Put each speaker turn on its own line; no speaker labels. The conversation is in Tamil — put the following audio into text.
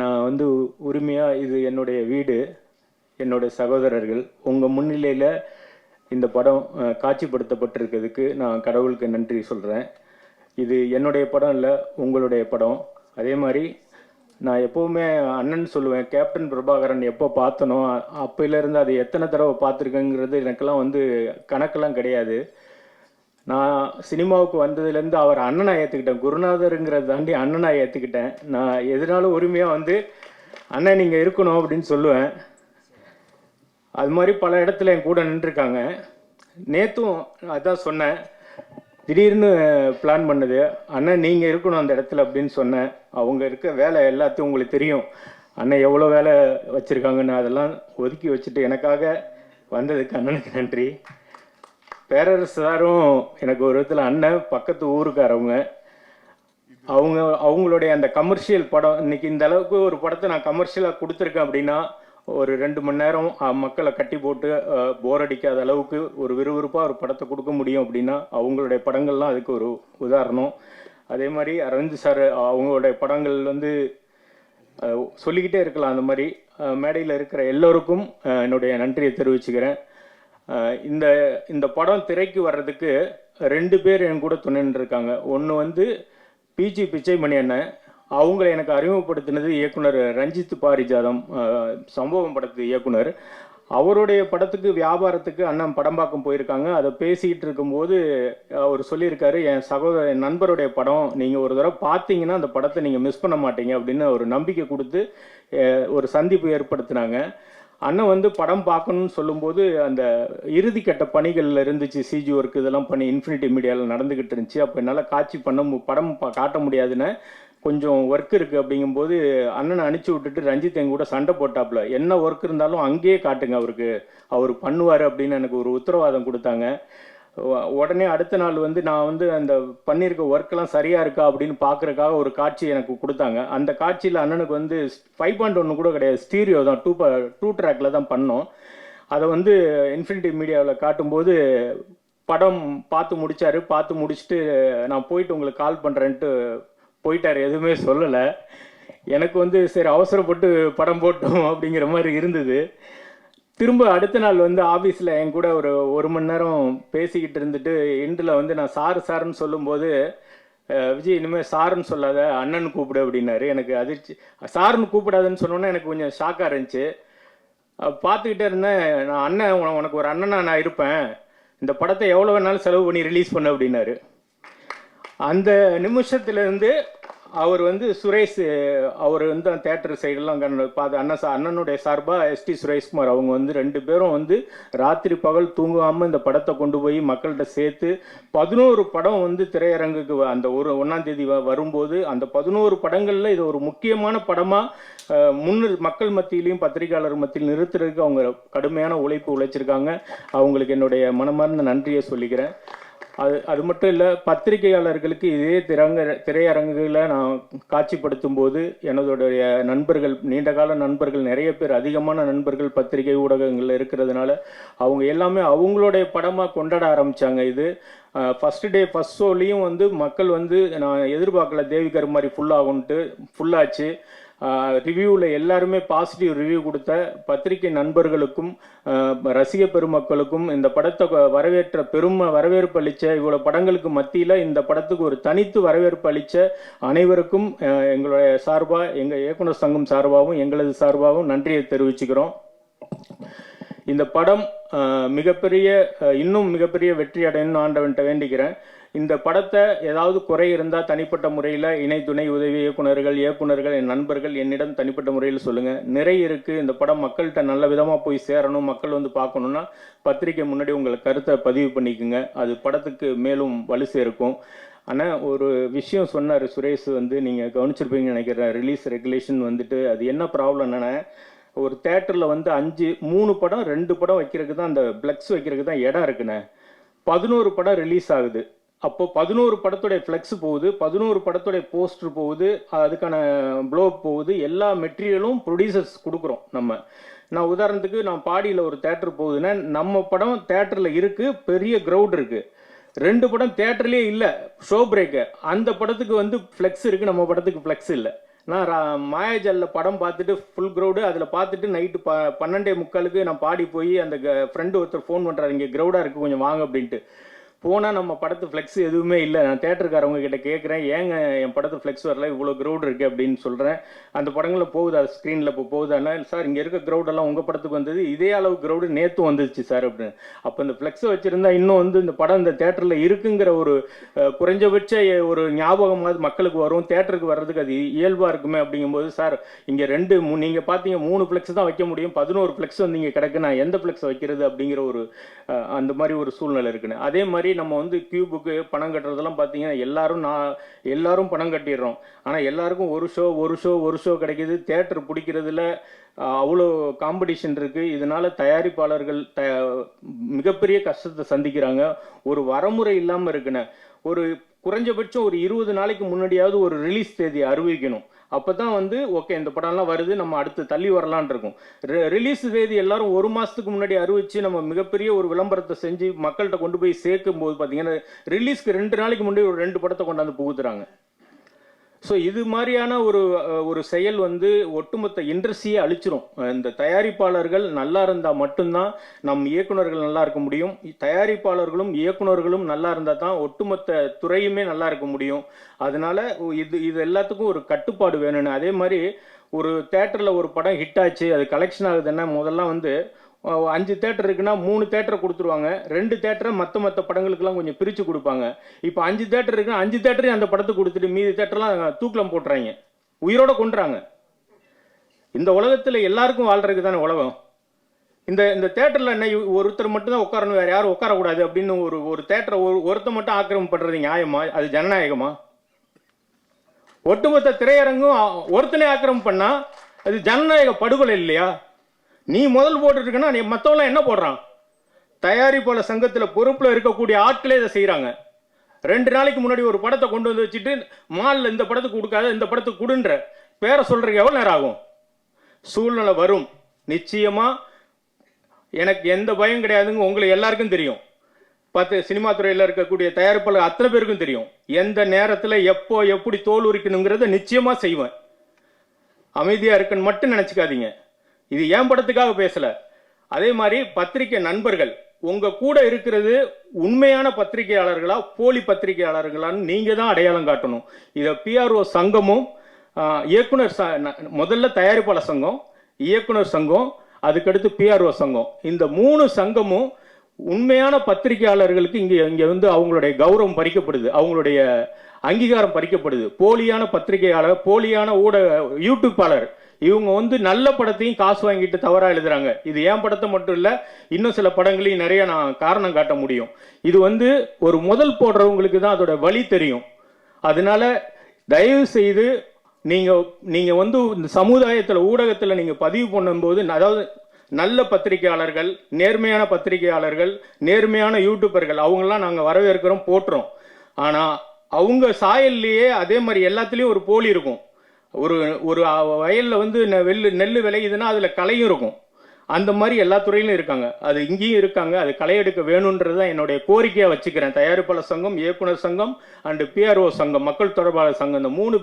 நான் வந்து உரிமையாக இது என்னுடைய வீடு என்னுடைய சகோதரர்கள். உங்கள் முன்னிலையில் இந்த படம் காட்சிப்படுத்தப்பட்டிருக்கிறதுக்கு நான் கடவுளுக்கு நன்றி சொல்கிறேன் இது என்னுடைய படம் இல்லை உங்களுடைய படம். அதே மாதிரி நான் எப்போவுமே அண்ணன் சொல்லுவேன் கேப்டன் பிரபாகரன் எப்போ பார்த்தனோ அப்போயிலேருந்து அது எத்தனை தடவை பார்த்துருக்கேங்கிறது எனக்கெல்லாம் வந்து கணக்கெல்லாம் கிடையாது. நான் சினிமாவுக்கு வந்ததுலேருந்து அவர் அண்ணனா ஏற்றுக்கிட்டேன் குருநாதருங்கிறத தாண்டி அண்ணனா ஏற்றுக்கிட்டேன் நான் எதனாலும் உரிமையாக வந்து அண்ணன் நீங்கள் இருக்கணும் அப்படின்னு சொல்லுவேன். அது மாதிரி பல இடத்துல என் கூட நின்றுருக்காங்க. நேற்றும் அதான் சொன்னேன். திடீர்னு பிளான் பண்ணது அண்ணன் நீங்கள் இருக்கணும் அந்த இடத்துல அப்படின்னு சொன்னேன். அவங்க இருக்க வேலை எல்லாத்தையும் உங்களுக்கு தெரியும். அண்ணன் எவ்வளோ வேலை வச்சுருக்காங்கன்னு அதெல்லாம் ஒதுக்கி வச்சுட்டு எனக்காக வந்ததுக்கு அண்ணனுக்கு நன்றி. பேரரசு சாரும் எனக்கு ஒரு விதத்தில் அண்ணன் பக்கத்து ஊருக்காரவங்க. அவங்க அவங்களுடைய அந்த கமர்ஷியல் படம் இன்னைக்கு இந்த அளவுக்கு ஒரு படத்தை நான் கமர்ஷியலாக கொடுத்துருக்கேன் அப்படின்னா ஒரு ரெண்டு மணி நேரம் மக்களை கட்டி போட்டு போர் அடிக்காத அளவுக்கு ஒரு விறுவிறுப்பாக ஒரு படத்தை கொடுக்க முடியும் அப்படின்னா அவங்களுடைய படங்கள்லாம் அதுக்கு ஒரு உதாரணம். அதே மாதிரி அரவிந்த் சார் அவங்களுடைய படங்கள் வந்து சொல்லிக்கிட்டே இருக்கலாம் அந்த மாதிரி. மேடையில் இருக்கிற எல்லோருக்கும் என்னுடைய நன்றியை தெரிவிச்சுக்கிறேன். இந்த இந்த படம் திரைக்கு வர்றதுக்கு ரெண்டு பேர் என் கூட துணை இருக்காங்க ஒன்று வந்து பிஜி பிச்சைமணி அண்ணன் அவங்கள எனக்கு அறிமுகப்படுத்தினது இயக்குனர் ரஞ்சித் பாரிஜாதம் சம்பவம் படத்து இயக்குனர். அவருடைய படத்துக்கு வியாபாரத்துக்கு அண்ணன் படம் பார்க்க போயிருக்காங்க. அதை பேசிக்கிட்டு இருக்கும்போது அவர் சொல்லியிருக்காரு என் சகோதர என் நண்பருடைய படம் நீங்கள் ஒரு தடவை பார்த்தீங்கன்னா அந்த படத்தை நீங்கள் மிஸ் பண்ண மாட்டீங்க அப்படின்னு ஒரு நம்பிக்கை கொடுத்து ஒரு சந்திப்பு ஏற்படுத்தினாங்க. அண்ணன் வந்து படம் பார்க்கணும்னு சொல்லும்போது அந்த இறுதிக்கட்ட பணிகளில் இருந்துச்சு சிஜி ஒர்க் இதெல்லாம் பண்ணி இன்ஃபினிட்டி மீடியாவில் நடந்துக்கிட்டு இருந்துச்சு. அப்போ என்னால் காட்சி பண்ண படம் காட்ட முடியாதுன்னு கொஞ்சம் ஒர்க் இருக்குது அப்படிங்கும்போது அண்ணனை அனுப்பிச்சி விட்டுட்டு ரஞ்சித் எங்க கூட சண்டை போட்டாப்புல. என்ன ஒர்க் இருந்தாலும் அங்கேயே காட்டுங்க அவருக்கு. அவர் பண்ணுவார் அப்படின்னு எனக்கு ஒரு உத்தரவாதம் கொடுத்தாங்க. உடனே அடுத்த நாள் வந்து நான் வந்து அந்த பண்ணியிருக்க ஒர்க்கெல்லாம் சரியாக இருக்கா அப்படின்னு பார்க்குறக்காக ஒரு காட்சி எனக்கு கொடுத்தாங்க. அந்த காட்சியில் அண்ணனுக்கு வந்து ஃபைவ் பாயிண்ட் ஒன்று கூட கிடையாது. ஸ்டீரியோ தான் டூ டூ ட்ராக்ல தான் பண்ணோம். அதை வந்து இன்ஃபினிட்டி மீடியாவில் காட்டும்போது படம் பார்த்து முடித்தார் பார்த்து முடிச்சுட்டு நான் போயிட்டு உங்களுக்கு கால் பண்ணுறேன்ட்டு போயிட்டார். எதுவுமே சொல்லலை. எனக்கு வந்து சரி அவசரப்பட்டு படம் போட்டோம் அப்படிங்கிற மாதிரி இருந்தது. திரும்ப அடுத்த நாள் வந்து ஆஃபீஸில் என் கூட ஒரு ஒரு மணி நேரம் பேசிக்கிட்டு இருந்துட்டு எண்டில் வந்து நான் சாரு சாருன்னு சொல்லும்போது விஜய் இனிமேல் சாருன்னு சொல்லாத அண்ணன் கூப்பிடு அப்படின்னாரு. எனக்கு அதிர்ச்சி. சாருன்னு கூப்பிடாதுன்னு சொன்னோன்னே எனக்கு கொஞ்சம் ஷாக்காக இருந்துச்சு. பார்த்துக்கிட்டே இருந்தேன். நான் அண்ணன் உனக்கு ஒரு அண்ணனாக நான் இருப்பேன். இந்த படத்தை எவ்வளோ வேணாலும் செலவு பண்ணி ரிலீஸ் பண்ண அப்படின்னாரு. அந்த நிமிஷத்துலேருந்து அவர் வந்து சுரேஷ் அவர் வந்து அந்த தேட்டர் சைடெல்லாம் பார்த்து அண்ணன் சார் அண்ணனுடைய சார்பாக எஸ்டி சுரேஷ்குமார் அவங்க வந்து ரெண்டு பேரும் வந்து ராத்திரி பகல் தூங்காமல் இந்த படத்தை கொண்டு போய் மக்கள்கிட்ட சேர்த்து பதினோரு படம் வந்து திரையரங்குக்கு வ- அந்த ஒரு ஒன்றாம் தேதி வ- வரும்போது அந்த பதினோரு படங்களில் இது ஒரு முக்கியமான படமாக முன்னு மக்கள் மத்தியிலையும் பத்திரிகையாளர் மத்தியில் நிறுத்துறதுக்கு அவங்க கடுமையான உழைப்பு உழைச்சிருக்காங்க. அவங்களுக்கு என்னுடைய மனமார்ந்த நன்றியை சொல்லிக்கிறேன். அது அது மட்டும் இல்லை பத்திரிகையாளர்களுக்கு இதே திரங்க திரையரங்குகளை நான் காட்சிப்படுத்தும் போது எனதுடைய நண்பர்கள் நீண்டகால நண்பர்கள் நிறைய பேர் அதிகமான நண்பர்கள் பத்திரிகை ஊடகங்களில் இருக்கிறதுனால அவங்க எல்லாமே அவங்களுடைய படமாக கொண்டாட ஆரம்பிச்சாங்க இது. ஃபர்ஸ்ட் டே ஃபர்ஸ்ட் ஷோலையும் வந்து மக்கள் வந்து நான் எதிர்பார்க்கல தேவிகர் மாதிரி ஃபுல்லாகும்ட்டு ஃபுல்லாச்சு ரிவ்யூவில் எல்லாருமே பாசிட்டிவ் ரிவ்யூ கொடுத்த பத்திரிகை நண்பர்களுக்கும் ரசிக பெருமக்களுக்கும் இந்த படத்தை வரவேற்ற பெரும் வரவேற்பு அளித்த இவ்வளோ படங்களுக்கு மத்தியில் இந்த படத்துக்கு ஒரு தனித்து வரவேற்பு அளித்த அனைவருக்கும் எங்களுடைய சார்பாக எங்கள் இயக்குனர் சங்கம் சார்பாகவும் எங்களது சார்பாகவும் நன்றியை தெரிவிச்சுக்கிறோம். இந்த படம் மிகப்பெரிய இன்னும் மிகப்பெரிய வெற்றி அடையணும்னு ஆண்டவன்ட்ட வேண்டிக்கிறேன். இந்த படத்தை ஏதாவது குறை இருந்தால் தனிப்பட்ட முறையில் இணை துணை உதவி இயக்குனர்கள் இயக்குனர்கள் என் நண்பர்கள் என்னிடம் தனிப்பட்ட முறையில் சொல்லுங்கள் நிறைய இருக்குது இந்த படம் மக்கள்கிட்ட நல்ல விதமாக போய் சேரணும் மக்கள் வந்து பார்க்கணுன்னா பத்திரிக்கை முன்னாடி உங்களை கருத்தை பதிவு பண்ணிக்கோங்க. அது படத்துக்கு மேலும் வலு சேர்க்கும். ஆனால் ஒரு விஷயம் சொன்னார் சுரேஷ் வந்து நீங்கள் கவனிச்சிருப்பீங்கன்னு நினைக்கிறேன். ரிலீஸ் ரெகுலேஷன் வந்துட்டு அது என்ன ப்ராப்ளம் என்னன்னா ஒரு தேட்டரில் வந்து அஞ்சு மூணு படம் ரெண்டு படம் வைக்கிறதுக்கு தான் அந்த ஃப்ளெக்ஸ் வைக்கிறதுக்கு தான் இடம் இருக்குண்ணே. பதினோரு படம் ரிலீஸ் ஆகுது. அப்போ பதினோரு படத்துடைய ஃப்ளெக்ஸ் போகுது பதினோரு படத்துடைய போஸ்டர் போகுது அதுக்கான ப்ளோ போகுது எல்லா மெட்டீரியலும் ப்ரொடியூசர்ஸ் கொடுக்குறோம் நம்ம. நான் உதாரணத்துக்கு நான் பாடியில் ஒரு தேட்டர் போகுதுன்னா நம்ம படம் தேட்டரில் இருக்குது பெரிய க்ரௌட் இருக்குது ரெண்டு படம் தேட்டர்லேயே இல்லை ஷோ பிரேக்கு அந்த படத்துக்கு வந்து ஃப்ளெக்ஸ் இருக்குது நம்ம படத்துக்கு ஃப்ளெக்ஸ் இல்லை. நான் ரா- மாயாஜாலில் படம் பார்த்துட்டு ஃபுல் க்ரௌடு அதில் பார்த்துட்டு நைட்டு ப பன்னெண்டே முக்காலுக்கு நான் பாடி போய் அந்த ஃப்ரெண்டு ஒருத்தர் ஃபோன் பண்ணுறாரு இங்கே க்ரௌடாக இருக்குது கொஞ்சம் வாங்க அப்படின்ட்டு. போனால் நம்ம படத்து ஃப்ளெக்ஸ் எதுவுமே இல்லை. நான் தேட்டருக்காரவங்க கிட்ட கேட்குறேன் ஏங்க என் படத்து ஃப்ளெக்ஸ் வரல? இவ்வளோ க்ரௌட் இருக்குது அப்படின்னு சொல்கிறேன் அந்த படங்களில் போகுதா ஸ்க்ரீனில் இப்போ போகுதானா சார் இங்கே இருக்க க்ரௌடெல்லாம் உங்கள் படத்துக்கு வந்தது. இதே அளவு க்ரௌடு நேற்று வந்துச்சு சார் அப்படின்னு. அப்போ இந்த ஃப்ளெக்ஸை வச்சுருந்தா இன்னும் வந்து இந்த படம் இந்த தேட்டரில் இருக்குங்கிற ஒரு குறைஞ்சபட்ச ஒரு ஞாபகமாவது மக்களுக்கு வரும். தேட்டருக்கு வர்றதுக்கு அது இயல்பாக இருக்குமே அப்படிங்கும்போது சார் இங்கே ரெண்டு மூ நீங்கள் பார்த்தீங்க மூணு ஃப்ளெக்ஸ் தான் வைக்க முடியும். பதினோரு ஃப்ளெக்ஸ் வந்து இங்கே கிடக்கு. நான் எந்த ஃப்ளெக்ஸ் வைக்கிறது? அப்படிங்கிற ஒரு அந்த மாதிரி ஒரு சூழ்நிலை இருக்குன்னு. அதே மாதிரி நம்ம வந்து கியூபுக்கு பணம் கட்டுறதெல்லாம் பார்த்தீங்கன்னா எல்லாரும் நான் எல்லாரும் பணம் கட்டிடுறோம். ஆனால் எல்லாருக்கும் ஒரு ஷோ ஒரு ஷோ ஒரு ஷோ கிடைக்கிது. தேட்டர் பிடிக்கிறதுல அவ்வளோ காம்படிஷன் இருக்குது இதனால தயாரிப்பாளர்கள் த மிகப்பெரிய கஷ்டத்தை சந்திக்கிறாங்க. ஒரு வரமுறை இல்லாமல் இருக்குன்னு. ஒரு குறைஞ்சபட்சம் ஒரு இருபது நாளைக்கு முன்னாடியாவது ஒரு ரிலீஸ் தேதி அறிவிக்கணும். அப்போ தான் வந்து ஓகே இந்த படம்லாம் வருது நம்ம அடுத்து தள்ளி வரலான் இருக்கும். ரிலீஸ் தேதி எல்லாரும் ஒரு மாதத்துக்கு முன்னாடி அறிவிச்சு நம்ம மிகப்பெரிய ஒரு விளம்பரத்தை செஞ்சு மக்கள்கிட்ட கொண்டு போய் சேர்க்கும் போது பார்த்தீங்கன்னா ரிலீஸ்க்கு ரெண்டு நாளைக்கு முன்னாடி ஒரு ரெண்டு படத்தை கொண்டாந்து புகுத்துறாங்க. ஸோ இது மாதிரியான ஒரு ஒரு செயல் வந்து ஒட்டுமொத்த இண்டஸ்ட்ரியை அழிச்சிரும். இந்த தயாரிப்பாளர்கள் நல்லா இருந்தால் மட்டும்தான் நம் இயக்குனர்கள் நல்லா இருக்க முடியும். தயாரிப்பாளர்களும் இயக்குனர்களும் நல்லா இருந்தால் தான் ஒட்டுமொத்த துறையுமே நல்லா இருக்க முடியும். அதனால இது இது எல்லாத்துக்கும் ஒரு கட்டுப்பாடு வேணும்னு. அதே மாதிரி ஒரு தேட்டரில் ஒரு படம் ஹிட் ஆச்சு அது கலெக்ஷன் ஆகுதுன்னா முதல்ல வந்து அஞ்சு தேட்டர் இருக்குன்னா மூணு தேட்டரை கொடுத்துருவாங்க. ரெண்டு தேட்டரை மற்ற மற்ற படங்களுக்கெல்லாம் கொஞ்சம் பிரித்து கொடுப்பாங்க. இப்போ அஞ்சு தேட்டர் இருக்குன்னா அஞ்சு தேட்டரையும் அந்த படத்துக்கு கொடுத்துட்டு மீதி தேட்டர்லாம் தூக்கிலம் போட்டுறாங்க. உயிரோட கொண்டுறாங்க இந்த உலகத்தில் எல்லாருக்கும் வாழ்றதுக்கு தானே உலகம். இந்த இந்த தேட்டரில் என்ன ஒருத்தர் மட்டும் தான் உட்காரணும் வேறு யாரும் உட்காரக்கூடாது அப்படின்னு ஒரு ஒரு தேட்டரை ஒரு ஒருத்தர் மட்டும் ஆக்கிரமம் பண்ணுறது நியாயமா? அது ஜனநாயகமா? ஒட்டுமொத்த திரையரங்கும் ஒருத்தனே ஆக்கிரமம் பண்ணால் அது ஜனநாயக படுகொலை இல்லையா? நீ முதல் போட்டுட்டு நீ மற்றவங்களாம் என்ன போடுறான்? தயாரிப்பாளர் சங்கத்தில் பொறுப்பில் இருக்கக்கூடிய ஆட்களே இதை செய்கிறாங்க ரெண்டு நாளைக்கு முன்னாடி ஒரு படத்தை கொண்டு வந்து வச்சுட்டு மாலில் இந்த படத்துக்கு கொடுக்காத இந்த படத்துக்கு கொடுன்ற பேரை சொல்கிறதுக்கு எவ்வளோ நேரம் ஆகும்? சூழ்நிலை வரும். நிச்சயமாக எனக்கு எந்த பயம் கிடையாதுங்க. உங்களுக்கு எல்லாருக்கும் தெரியும். பத்து சினிமா துறையில் இருக்கக்கூடிய தயாரிப்பாளர் அத்தனை பேருக்கும் தெரியும். எந்த நேரத்தில் எப்போ எப்படி தோல் உரிக்கணுங்கிறத நிச்சயமாக செய்வேன். அமைதியாக இருக்குன்னு மட்டும் நினச்சிக்காதீங்க. இது ஏன் படத்துக்காக பேசல? அதே மாதிரி பத்திரிக்கை நண்பர்கள் உங்க கூட இருக்கிறது உண்மையான பத்திரிகையாளர்களா போலி பத்திரிகையாளர்களான்னு நீங்க தான் அடையாளம் காட்டணும். இதை பிஆர்ஓ சங்கமும் இயக்குனர் ச- ந- முதல்ல தயாரிப்பாளர் சங்கம் இயக்குனர் சங்கம் அதுக்கடுத்து பிஆர்ஓ சங்கம். இந்த மூணு சங்கமும் உண்மையான பத்திரிகையாளர்களுக்கு இங்கே இங்கே வந்து அவங்களுடைய கௌரவம் பறிக்கப்படுது அவங்களுடைய அங்கீகாரம் பறிக்கப்படுது. போலியான பத்திரிகையாளர் போலியான ஊடக யூடியூப்பாளர் இவங்க வந்து நல்ல படத்தையும் காசு வாங்கிட்டு தவறாக எழுதுறாங்க. இது ஏன் படத்தை மட்டும் இல்லை இன்னும் சில படங்களையும் நிறைய நான் காரணம் காட்ட முடியும். இது வந்து ஒரு முதல் போடுறவங்களுக்கு தான் அதோட வழி தெரியும். அதனால தயவு செய்து நீங்கள் நீங்கள் வந்து இந்த சமுதாயத்தில் ஊடகத்தில் நீங்கள் பதிவு பண்ணும்போது அதாவது நல்ல பத்திரிகையாளர்கள் நேர்மையான பத்திரிகையாளர்கள் நேர்மையான யூடியூபர்கள் அவங்களாம் நாங்கள் வரவேற்கிறோம் போட்டுறோம். ஆனால் அவங்க சாயல்லையே அதே மாதிரி எல்லாத்துலேயும் ஒரு போலி இருக்கும். ஒரு ஒரு வயலில் வந்து நெல் வெள்ளு நெல் விளையுதுன்னா அதில் களையும் இருக்கும். அந்த மாதிரி எல்லா துறையிலும் இருக்காங்க. அது இங்கேயும் இருக்காங்க. அது களை எடுக்க வேணுன்றது தான் என்னுடைய கோரிக்கையாக வச்சுக்கிறேன். தயாரிப்பாளர் சங்கம் இயக்குனர் சங்கம் அண்டு பிஆர்ஓ சங்கம் மக்கள் தொடர்பாளர் சங்கம் இந்த மூணு